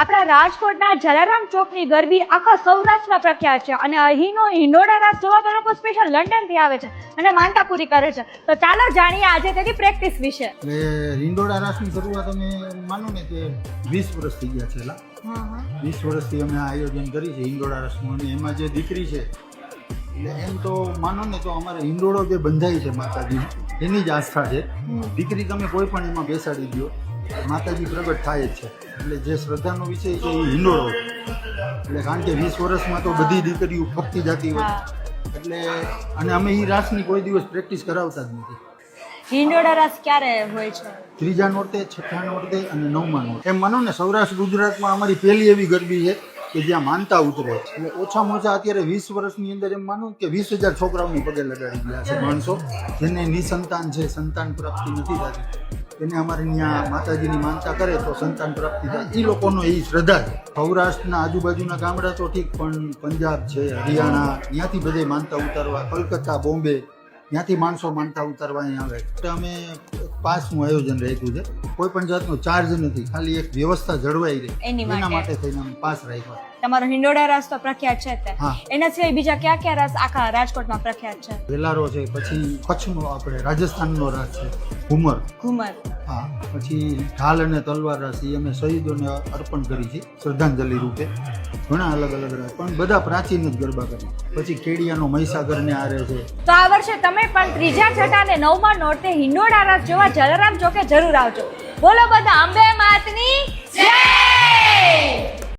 આપણા રાજકોટના જલારામ ચોકની ગરબી આખા સૌરાષ્ટ્રમાં પ્રખ્યાત છે અને અહીંનો હિંડોળા રાસ જોવા લોકો સ્પેશિયલ લંડનથી આવે છે અને માનતા પૂરી કરે છે. તો ચાલો જાણીએ આજે તેની પ્રેક્ટિસ વિશે. એટલે હિંડોળા રાસની શરૂઆત અમે માનો ને કે વીસ વર્ષ થઈ ગયા છે છેલ્લા વીસ વર્ષથી અમે આયોજન કરી છે હિંડોળા રાસનું અને એમાં જે દીકરી છે એટલે એમ તો માનો ને તો અમારે હિંડોળો જે બંધાય છે માતાજી એની જ આસ્થા છે. દીકરી તમે કોઈ પણ એમાં બેસાડી દો માતાજી પ્રગટ થાય જ છે. એટલે જે શ્રદ્ધાનો વિષય છે એ હિંડોળો. એટલે કારણ કે વીસ વર્ષમાં તો બધી દીકરીઓ ફરતી જતી હોય. એટલે અને અમે એ રાસની કોઈ દિવસ પ્રેક્ટિસ કરાવતા જ નથી. હિંડોળા રાસ ક્યારે હોય છે? ત્રીજા નોરતે છઠ્ઠા નોરતે અને નવમા નોરતે. એમ માનો ને સૌરાષ્ટ્ર ગુજરાતમાં અમારી પહેલી એવી ગરબી છે કે જ્યાં માનતા ઉતરે એટલે ઓછામાં ઓછા અત્યારે વીસ વર્ષની અંદર એમ માનું કે વીસ હજાર છોકરાઓની પગે લગાડી ગયા છે માણસો જેને નિસંતાન છે સંતાન પ્રાપ્તિ નથી થતી. એને અમારે ત્યાં માતાજીની માનતા કરે તો સંતાન પ્રાપ્તિ થાય. એ લોકોનો એ શ્રદ્ધા છે. સૌરાષ્ટ્રના આજુબાજુના ગામડા તો ઠીક પણ પંજાબ છે હરિયાણા ત્યાંથી બધે માનતા ઉતારવા કલકત્તા બોમ્બે ત્યાંથી માણસો માનતા ઉતારવા અહીં આવે. એટલે અમે પાસનું આયોજન રાખ્યું છે. કોઈ પણ જાતનો ચાર્જ નથી ખાલી એક વ્યવસ્થા જળવાઈ રહે. એના માટે. માટે થઈને અમે પાસ રાખ્યો. તમારો હિંડોળા રાસ તો પ્રખ્યાત છે તે હા. એના સિવાય બીજા કયા કયા રાસ આખા રાજકોટમાં પ્રખ્યાત છે? વેલારો છે પછી કચ્છનો આપણે રાજસ્થાનનો રાસ છે ઘુમર. ઘુમર. હા પછી ઢાલ અને તલવાર રાસ એ અમે શહીદોને અર્પણ કરી છે શ્રદ્ધાંજલિ રૂપે. ઘણા અલગ અલગ રાસ પણ બધા પ્રાચીન જ ગરબા કરે. પછી કેડિયાનો મહીસાગરને આરે છે. તો આ વર્ષે તમે પણ ત્રીજા છઠ્ઠા અને નવમા નોરતે હિંડોળા રાસ જોવા જલારામ ચોકે જરૂર આવજો. બોલો બધા અંબે જય